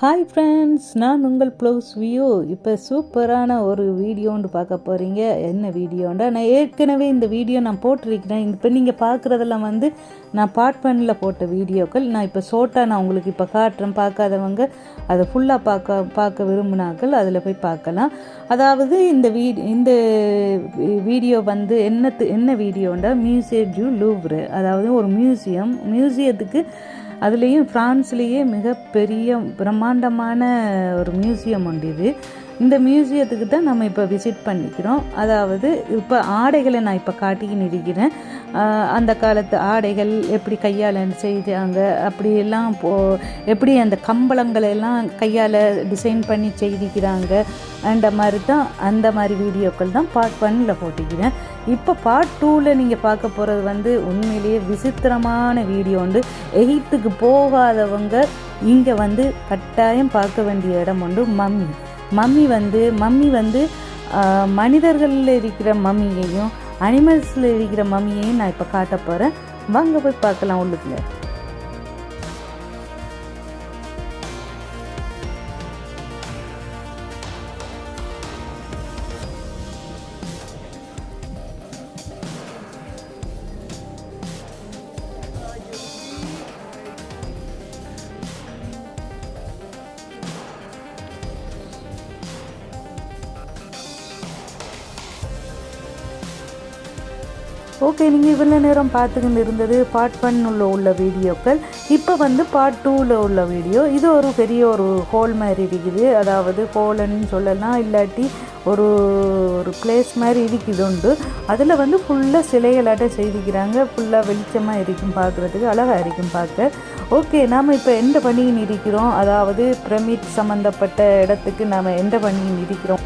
Hi friends நான் உங்கள் blouse view இப்போ சூப்பரான ஒரு வீடியோன்னு பார்க்க போகிறீங்க என்ன வீடியோண்டா நான் ஏற்கனவே இந்த வீடியோ நான் போட்டிருக்கிறேன். இப்போ நீங்கள் பார்க்குறதெல்லாம் வந்து நான் பார்ட் பண்ணில் போட்ட வீடியோக்கள் நான் இப்போ ஷோட்டாக நான் உங்களுக்கு இப்போ காட்டுறேன். பார்க்காதவங்க அதை ஃபுல்லாக பார்க்க பார்க்க விரும்பினாக்கள் அதில் போய் பார்க்கலாம். அதாவது இந்த வீ இந்த வீடியோ வந்து என்னத்து என்ன வீடியோண்டா மியூசியம் ஜூ லூவ்ரு அதாவது ஒரு மியூசியம் மியூசியத்துக்கு அதுலேயும் ஃப்ரான்ஸ்லேயே மிகப்பெரிய பிரம்மாண்டமான ஒரு மியூசியம் உண்டு இது. இந்த மியூசியத்துக்கு தான் நம்ம இப்போ விசிட் பண்ணிக்கிறோம். அதாவது இப்போ ஆடைகளை நான் இப்போ காட்டிக்கின்னு இருக்கிறேன் அந்த காலத்து ஆடைகள் எப்படி கையால் செய்தாங்க அப்படியெல்லாம் போ எப்படி அந்த கம்பளங்களை எல்லாம் கையால் டிசைன் பண்ணி செய்திக்கிறாங்க அந்த மாதிரி தான் அந்த மாதிரி வீடியோக்கள் தான் பார்ட் ஒன்னில் போட்டிக்கிறேன் இப்போ பார்ட் டூவில் நீங்கள் பார்க்க போகிறது வந்து உண்மையிலேயே விசித்திரமான வீடியோ உண்டு. எகிப்துக்கு போகாதவங்க இங்கே வந்து கட்டாயம் பார்க்க வேண்டிய இடம் உண்டு மம்மி. மம்மி வந்து மம்மி வந்து மனிதர்களில் இருக்கிற மம்மியையும் அனிமல்ஸில் இருக்கிற மம்மியையும் நான் இப்போ காட்ட போகிறேன் வாங்க போய் பார்க்கலாம் உள்ளுக்குள்ளே ஓகே நீங்கள் இவ்வளோ நேரம் பார்த்துக்கிட்டு இருந்தது பார்ட் ஒன் உள்ள வீடியோக்கள். இப்போ வந்து பார்ட் டூவில் உள்ள வீடியோ. இது ஒரு பெரிய ஒரு ஹோல் மாதிரி இருக்குது. அதாவது ஹோல்னு சொல்லலாம் இல்லாட்டி ஒரு ஒரு பிளேஸ் மாதிரி இருக்குது உண்டு அதில் வந்து ஃபுல்லாக சிலைகளாட்டம் செய்திக்கிறாங்க ஃபுல்லாக வெளிச்சமாக இருக்கும் பார்க்குறதுக்கு அழகாக இருக்கும் பார்க்க. ஓகே நாம் இப்போ எந்த பணியின் இருக்கிறோம். அதாவது பிரமிட் சம்மந்தப்பட்ட இடத்துக்கு நாம் எந்த பணியின் இருக்கிறோம்.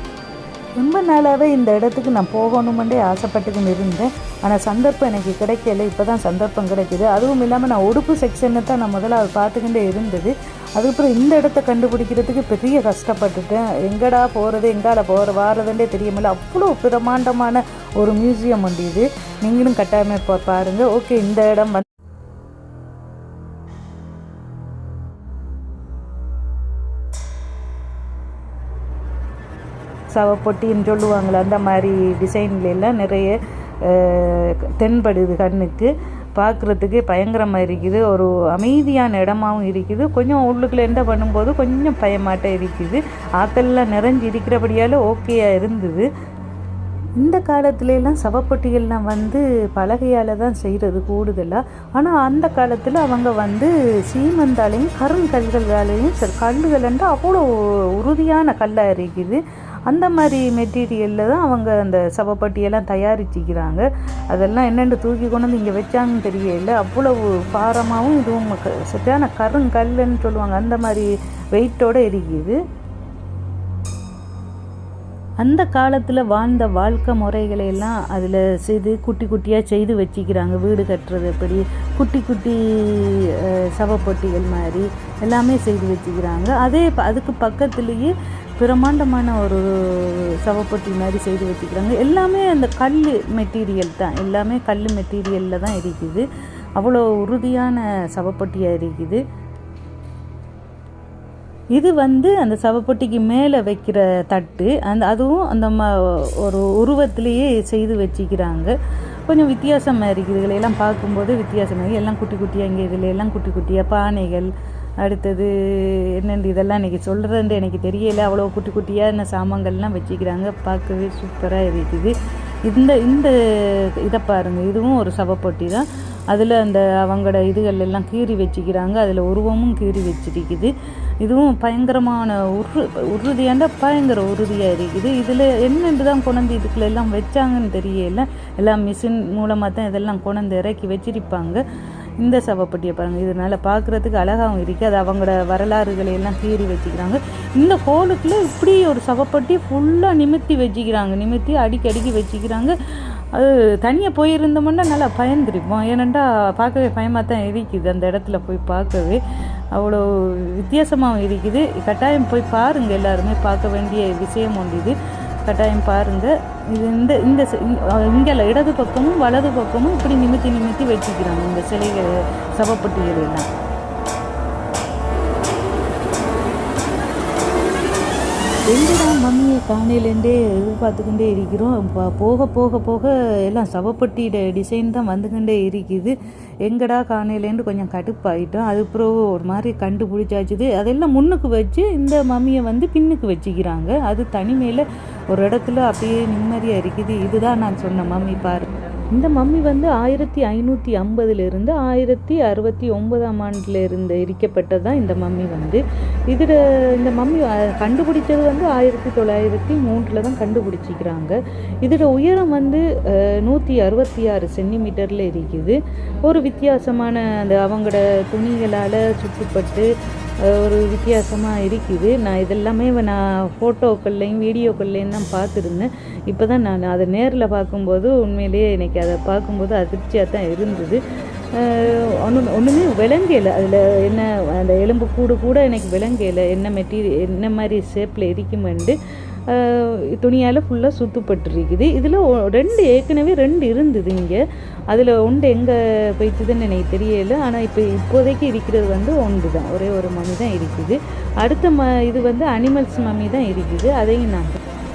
ரொம்ப நாளாகவே இந்த இடத்துக்கு நான் போகணுமெண்டே ஆசைப்பட்டுக்கின்னு இருந்தேன். ஆனால் சந்தர்ப்பம் எனக்கு கிடைக்கல. இப்போ தான் சந்தர்ப்பம் கிடைக்குது. அதுவும் இல்லாமல் நான் உடுப்பு செக்ஷனை தான் நான் முதல்ல பார்த்துக்கிட்டே இருந்தது. அதுக்கப்புறம் இந்த இடத்த கண்டுபிடிக்கிறதுக்கு பெரிய கஷ்டப்பட்டுட்டேன். எங்கடா போகிறது எங்கால போகிற வாரதுன்றே தெரியமில்ல அவ்வளோ பிரமாண்டமான ஒரு மியூசியம் உண்டு இது. நீங்களும் கட்டாயமே இப்போ பாருங்கள் ஓகே இந்த இடம் வந்து சவப்பொட்டின்னு சொல்லுவாங்களே அந்த மாதிரி டிசைன்லாம் எல்லாம் நிறைய தென்படுது கண்ணுக்கு. பார்க்குறதுக்கு பயங்கரமாக இருக்குது. ஒரு அமைதியான இடமாவும் இருக்குது. கொஞ்சம் உள்ளுக்குள்ள என்ன பண்ணும்போது கொஞ்சம் பயமாட்டம் இருக்குது. ஆக்கள்லாம் நிறைஞ்சு இருக்கிறபடியால் ஓகேயாக இருந்தது. இந்த காலத்துலலாம் சவப்பொட்டிகள்லாம் வந்து பலகையால் தான் செய்கிறது கூடுதலாக ஆனால் அந்த காலத்தில் அவங்க வந்து சீமந்தாலையும் கருங்கல்களாலையும் சரி கல்லுகள்ன்ட்டு அவ்வளோ உறுதியான கல்லாக இருக்குது. அந்த மாதிரி மெட்டீரியலில் தான் அவங்க அந்த சவப்பட்டியெல்லாம் தயாரிச்சிக்கிறாங்க. அதெல்லாம் என்னென்னு தூக்கி கொண்டு வந்து இங்கே வச்சாங்கன்னு தெரியல. அவ்வளவு பாரமாகவும் இதுவும் க- சரியான கருங்கல்லுன்னு சொல்லுவாங்க. அந்த மாதிரி வெயிட்டோடு இருக்குது அந்த காலத்தில் வாழ்ந்த வாழ்க்கை முறைகளை எல்லாம் அதில் செய்து குட்டி குட்டியாக செய்து வச்சுக்கிறாங்க. வீடு கட்டுறது எப்படி? குட்டி குட்டி சவப்பொட்டிகள் மாதிரி எல்லாமே செய்து வச்சுக்கிறாங்க. அதே ப- அதுக்கு பக்கத்துலேயே பிரமாண்டமான ஒரு சவப்பொட்டி மாதிரி செய்து வச்சுக்கிறாங்க. எல்லாமே அந்த கல் மெட்டீரியல் தான். எல்லாமே கல் மெட்டீரியலில் தான் இருக்குது. அவ்வளோ உறுதியான சவப்பொட்டியாக இருக்குது. இது வந்து அந்த சவப்பொட்டிக்கு மேலே வைக்கிற தட்டு அந்த அதுவும் அந்த ம ஒரு உருவத்திலேயே செய்து வச்சுக்கிறாங்க. கொஞ்சம் வித்தியாசமாக இருக்குது. இதுல பார்க்கும்போது வித்தியாசமாக எல்லாம் குட்டி குட்டியாக இங்கே இதில் எல்லாம் குட்டி குட்டியாக பானைகள் அடுத்தது என்னென்று இதெல்லாம் இன்றைக்கி சொல்கிறேன்ட்டு எனக்கு தெரியலை. அவ்வளோ குட்டி குட்டியான சாமான்கள்லாம் வச்சுக்கிறாங்க. பார்க்கவே சூப்பராக இருக்குது. இந்த இந்த இதை பாருங்கள் இதுவும் ஒரு சவப்பொட்டி தான். அதில் அந்த அவங்களோட இதுகள் எல்லாம் கீறி வச்சுக்கிறாங்க. அதில் உருவமும் கீறி வச்சிருக்குது. இதுவும் பயங்கரமான உரு உறுதியாண்ட பயங்கர உறுதியாக இருக்குது. இதில் என்னென்று தான் கொண்டு இதுக்குள்ள எல்லாம் வச்சாங்கன்னு தெரியல. எல்லாம் மிஷின் மூலமாக தான் இதெல்லாம் கொண்டு இறக்கி வச்சிருப்பாங்க. இந்த சவப்பட்டியை பாருங்கள் இதனால் பார்க்குறதுக்கு அழகாகவும் இருக்குது அது அவங்களோட வரலாறுகளை எல்லாம் கீறி வச்சுக்கிறாங்க. இந்த கோலுக்குள்ளே இப்படி ஒரு சவப்பட்டி ஃபுல்லாக நிமித்தி வச்சுக்கிறாங்க. நிமித்தி அடிக்கி அடிக்கி வச்சுக்கிறாங்க. அது தனியாக போயிருந்தோம்னா நல்லா பயந்துருப்போம். ஏனெண்டா பார்க்கவே பயமாக தான் இருக்குது. அந்த இடத்துல போய் பார்க்கவே அவ்வளோ வித்தியாசமாகவும் இருக்குது. கட்டாயம் போய் பாருங்கள் எல்லாருமே. பார்க்க வேண்டிய விஷயம் ஒன்று இது. கட்டாயம் பாருங்கள் இது இந்த இந்த இங்கே இடது பக்கமும் வலது பக்கமும் இப்படி நிமித்தி நிமித்தி வச்சுக்கிறாங்க இந்த சிலைகள் சவப்பட்டிகள் எல்லாம். எங்கடா மம்மியை காணையிலேருந்தே எதிர்பார்த்துக்கிட்டே இருக்கிறோம். போக போக போக எல்லாம் சவப்பட்டியோட டிசைன் தான் வந்துக்கிட்டே இருக்குது. எங்கடா காணையிலேருந்து கொஞ்சம் கடுப்பாயிட்டோம். அது பிறகு ஒரு மாதிரி கண்டுபிடிச்சாச்சுது. அதெல்லாம் முன்னுக்கு வச்சு இந்த மம்மியை வந்து பின்னுக்கு வச்சுக்கிறாங்க. அது தனிமையில் ஒரு இடத்துல அப்படியே நிம்மதியாக இருக்குது. இதுதான் நான் சொன்ன மம்மி பாரு இந்த மம்மி வந்து ஆயிரத்தி ஐநூற்றி ஐம்பதுலேருந்து ஆயிரத்தி அறுபத்தி ஒன்பதாம் ஆண்டில் இருந்து எரிக்கப்பட்டது தான் இந்த மம்மி வந்து. இதில் இந்த மம்மி கண்டுபிடிச்சது வந்து ஆயிரத்தி தொள்ளாயிரத்தி மூன்றில் தான் கண்டுபிடிச்சிக்கிறாங்க. இதோட உயரம் வந்து நூற்றி அறுபத்தி ஆறு சென்டிமீட்டரில் இருக்குது ஒரு வித்தியாசமான அந்த அவங்களோட துணிகளால் சுற்றிப்பட்டு ஒரு வித்தியாசமாக இருக்குது. நான் இதெல்லாமே நான் ஃபோட்டோக்கள்லையும் வீடியோக்கள்லையும் தான் பார்த்துருந்தேன். இப்போ தான் நான் அதை நேரில் பார்க்கும்போது உண்மையிலேயே எனக்கு அதை பார்க்கும்போது அதிர்ச்சியாக தான் இருந்தது. ஒன்று ஒன்றுமே விளங்கலை. அதில் என்ன அந்த எலும்பு கூடு கூட எனக்கு விளங்கலை. என்ன மெட்டீரியல் என்ன மாதிரி ஷேப்பில் இருக்குமெண்டு துணியால் ஃபுல்லாக சுத்தப்பட்டிருக்குது. இதில் ரெண்டு ஏற்கனவே ரெண்டு இருந்தது இங்கே. அதில் ஒன்று எங்கே போயிட்டுதுன்னு எனக்கு தெரியல. ஆனால் இப்போ இப்போதைக்கு இருக்கிறது வந்து ஒன்று தான் ஒரே ஒரு மம்மி தான் இருக்குது. அடுத்த ம இது வந்து அனிமல்ஸ் மம்மி தான் இருக்குது. அதையும் நான்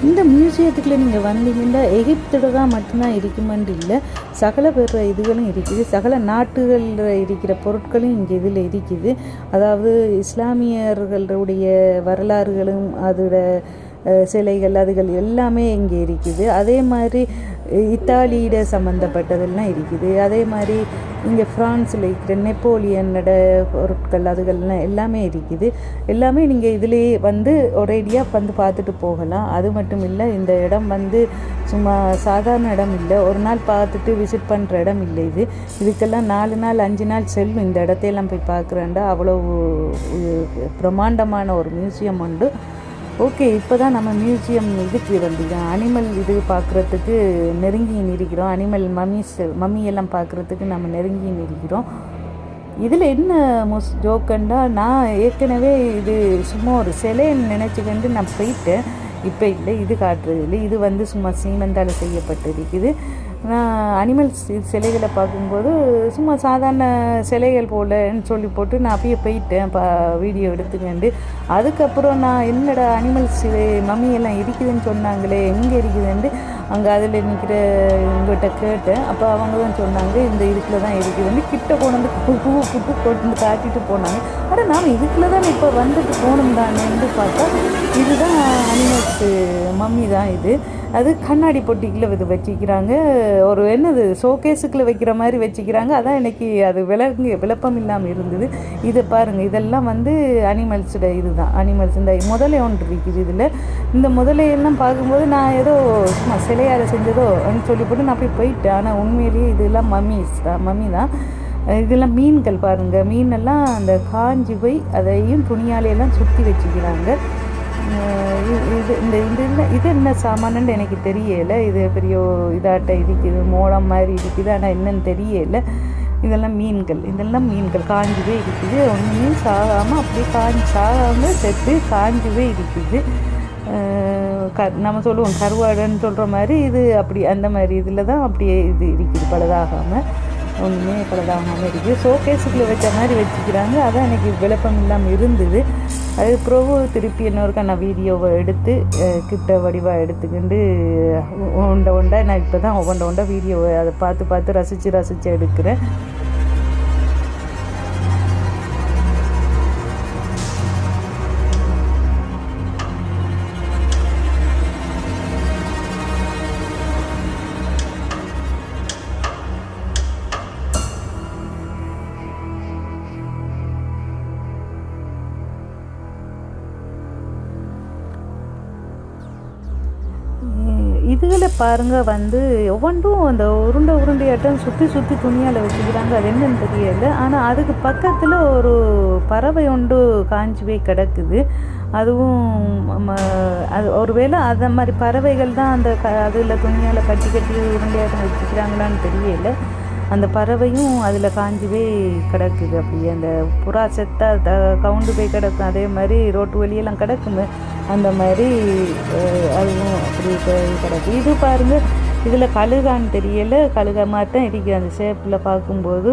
இந்த மியூசியத்துக்குள்ளே நீங்கள் வந்தீங்கன்னா எகிப்தோட தான் மட்டும்தான் இருக்குமென்று இல்லை. சகல பெற இதுகளும் இருக்குது. சகல நாட்டுகளில் இருக்கிற பொருட்களும் இங்கே இதில் இருக்குது. அதாவது இஸ்லாமியர்களுடைய வரலாறுகளும் அதோட சிலைகள் அதுகள் எல்லாமே இங்கே இருக்குது. அதே மாதிரி இத்தாலியிட சம்மந்தப்பட்டதெல்லாம் இருக்குது. அதே மாதிரி இங்கே ஃப்ரான்ஸில் இருக்கிற நெப்போலியனோட பொருட்கள் அதுகள்லாம் எல்லாமே இருக்குது. எல்லாமே நீங்கள் இதிலேயே வந்து ஒரேடியாக வந்து பார்த்துட்டு போகலாம். அது மட்டும் இல்லை இந்த இடம் வந்து சும்மா சாதாரண இடம் இல்லை. ஒரு நாள் பார்த்துட்டு விசிட் பண்ணுற இடம் இல்லை இது. இதுக்கெல்லாம் நாலு நாள் அஞ்சு நாள் செல்லும். இந்த இடத்தையெல்லாம் போய் பார்க்குறேன்டா. அவ்வளோ பிரம்மாண்டமான ஒரு மியூசியம் உண்டு. ஓகே இப்போ தான் நம்ம மியூசியம் இதுக்கு வந்திருக்கோம். அனிமல் இது பார்க்குறதுக்கு நெருங்கி நிற்கிறோம். அனிமல் மம்மிஸ் மம்மி எல்லாம் பார்க்குறதுக்கு நம்ம நெருங்கி நிற்கிறோம். இதில் என்ன மோஸ் ஜோக்குண்டா நான் ஏற்கனவே இது சும்மா ஒரு சிலைன்னு நினச்சிக்கிட்டு நான் போயிட்டேன். இப்போ இல்லை இது காட்டுறது இல்லை. இது வந்து சும்மா சீமெண்டால் செய்யப்பட்டிருக்குது. நான் அனிமல்ஸ் சிலைகளை பார்க்கும்போது சும்மா சாதாரண சிலைகள் போலன்னு சொல்லி போட்டு நான் அப்படியே போயிட்டேன் பா வீடியோ எடுத்துக்கண்டு. அதுக்கப்புறம் நான் என்னடா அனிமல்ஸ் சிலை மம்மியெல்லாம் இருக்குதுன்னு சொன்னாங்களே எங்கே இருக்குதுன்ட்டு அங்கே அதில் நிற்கிற இவங்ககிட்ட கேட்டேன். அப்போ அவங்க தான் சொன்னாங்க இந்த இதுக்குள்ள தான் இருக்குதுன்னு கிட்ட கொண்டு வந்து பூ புட்டு கொண்டு வந்து காட்டிட்டு போனாங்க. ஆனால் நாம் இதுக்குள்ள தான் இப்போ வந்துட்டு போகணும் தானேன்னு பார்த்தா இதுதான் அனிமல்ஸு மம்மி தான் இது. அது கண்ணாடி பொட்டிக்குள்ள இது வச்சுக்கிறாங்க. ஒரு என்னது ஷோகேஸுக்குள்ளே வைக்கிற மாதிரி வச்சுக்கிறாங்க. அதான் எனக்கு அது விளங்கு விளப்பம் இல்லாமல் இருந்தது. இதை பாருங்கள் இதெல்லாம் வந்து அனிமல்ஸோட இதுதான். அனிமல்ஸ் இந்த முதலை ஒன்று இருக்குது இதில். இந்த முதலையெல்லாம் பார்க்கும்போது நான் ஏதோ சும்மா சிலையால் செஞ்சதோ அப்படின்னு சொல்லி போட்டு நான் போய் போயிட்டேன். ஆனால் உண்மையிலேயே இதெல்லாம் மம்மிஸ் தான் மம்மி தான். இதெல்லாம் மீன்கள் பாருங்கள் மீனெல்லாம் அந்த காஞ்சி போய் அதையும் துணியாலையெல்லாம் சுற்றி வச்சுக்கிறாங்க. இது இது இந்த இது என்ன இது என்ன சாமானுன்னு எனக்கு தெரியலை. இது பெரிய இதாட்ட இருக்குது மோளம் மாதிரி இருக்குது. ஆனால் என்னன்னு தெரியலை. இதெல்லாம் மீன்கள். இதெல்லாம் மீன்கள். காஞ்சுவே இருக்குது. ஒன்றுமே சாகாமல் அப்படியே காஞ்சி சாகாமல் செத்து காஞ்சுவே இருக்குது. க நம்ம சொல்லுவோம் கருவாடுன்னு சொல்கிற மாதிரி இது அப்படி அந்த மாதிரி இதில் தான் அப்படியே இது இருக்குது பழுதாகாமல் ஒன்றுமே பழுதாகாமல் இருக்குது ஷோகேஸுக்குள்ளே வச்ச மாதிரி வச்சுக்கிறாங்க. அதான் எனக்கு விளப்பம் இல்லாமல் இருந்தது. அது பிறகு திருப்பி இன்னொருக்கா நான் வீடியோவை எடுத்து கிட்ட வடிவாக எடுத்துக்கிண்டு ஒண்டை ஒண்டா நான் இப்போ தான் ஒவ்வொண்ட ஒண்டா வீடியோவை அதை பார்த்து பார்த்து ரசித்து ரசித்து எடுக்கிறேன். பாருங்க வந்து ஒவ்வொன்றும் அந்த உருண்டை உருண்டையாட்டம் சுற்றி சுற்றி துணியால் வச்சுக்கிறாங்க. அது என்னன்னு தெரியல. ஆனால் அதுக்கு பக்கத்தில் ஒரு பறவை ஒன்று காஞ்சி போய் கிடக்குது. அதுவும் ம- அது ஒருவேளை அந்த மாதிரி பறவைகள் தான் அந்த க அதில் துணியால் கட்டி கட்டி உருண்டையாட்டம் வச்சுக்கிறாங்களான்னு தெரியல. அந்த பறவையும் அதில் காஞ்சி போய் கிடக்குது அப்படியே. அந்த புறா செத்தா கவுண்டு போய் கிடக்கும். அதே மாதிரி ரோட்டு வழியெல்லாம் கிடக்குமே அந்த மாதிரி அதுவும் அப்படி கிடக்கு. இது பாருங்க இதில் கழுகான்னு தெரியல. கழுக மாதிரி தான் இருக்குது அந்த ஷேப்பில் பார்க்கும்போது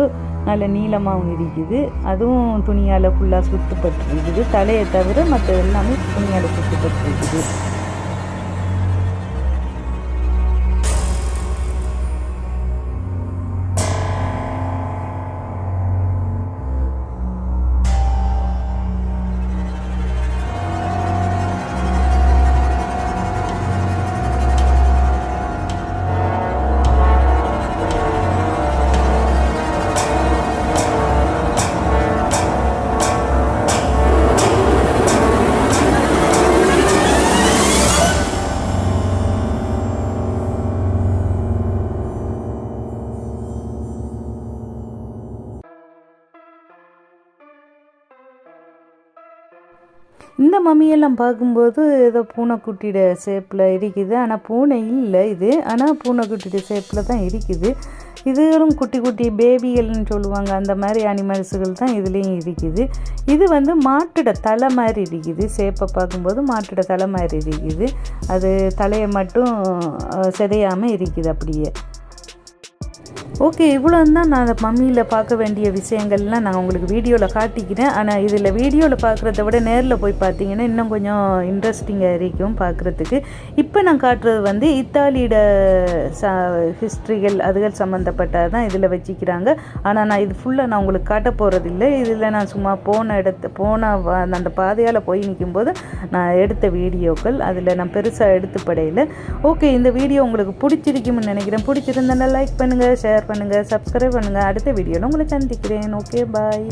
நல்ல நீளமாகவும் இருக்குது. அதுவும் துணியால் ஃபுல்லாக சுத்தப்பட்டிருக்குது. தலையை தவிர மற்ற எல்லாமே துணியால் சுத்தப்பட்டிருக்குது. இந்த மம்மியெல்லாம் பார்க்கும்போது ஏதோ பூனைக்குட்டியோட ஷேப்பில் இருக்குது. ஆனால் பூனை இல்லை இது. ஆனால் பூனைக்குட்டியோட ஷேப்பில் தான் இருக்குது. இதுகளும் குட்டி குட்டி பேபிகள்னு சொல்லுவாங்க. அந்த மாதிரி அனிமல்ஸுகள் தான் இதுலேயும் இருக்குது. இது வந்து மாட்டோட தலை மாதிரி இருக்குது. ஷேப்பை பார்க்கும்போது மாட்டோட தலை மாதிரி இருக்குது. அது தலையை மட்டும் சிதையாமல் இருக்குது அப்படியே. ஓகே இவ்வளோ தான் நான் அந்த மம்மியில் பார்க்க வேண்டிய விஷயங்கள்லாம் நான் உங்களுக்கு வீடியோவில் காட்டிக்கிறேன். ஆனால் இதில் வீடியோவில் பார்க்குறத விட நேரில் போய் பார்த்தீங்கன்னா இன்னும் கொஞ்சம் இன்ட்ரெஸ்டிங்காக இருக்கும் பார்க்குறதுக்கு. இப்போ நான் காட்டுறது வந்து இத்தாலியோட ச ஹிஸ்ட்ரிகள் அதுகள் சம்மந்தப்பட்டது தான் இதில் வச்சுக்கிறாங்க. ஆனால் நான் இது ஃபுல்லாக நான் உங்களுக்கு காட்ட போகிறது இல்லை இதில் நான் சும்மா போன இடத்து போன அந்த பாதையால் போய் நிற்கும்போது நான் எடுத்த வீடியோக்கள் அதில் நான் பெருசாக எடுத்து படையில். ஓகே இந்த வீடியோ உங்களுக்கு பிடிச்சிருக்கும்னு நினைக்கிறேன். பிடிச்சிருந்தேன்னா லைக் பண்ணுங்கள் ஷேர் பண்ணுங்கள் சப்ஸ்கிரைப் பண்ணுங்கள் அடுத்த வீடியோவில் உங்களை சந்திக்கிறேன். Okay bye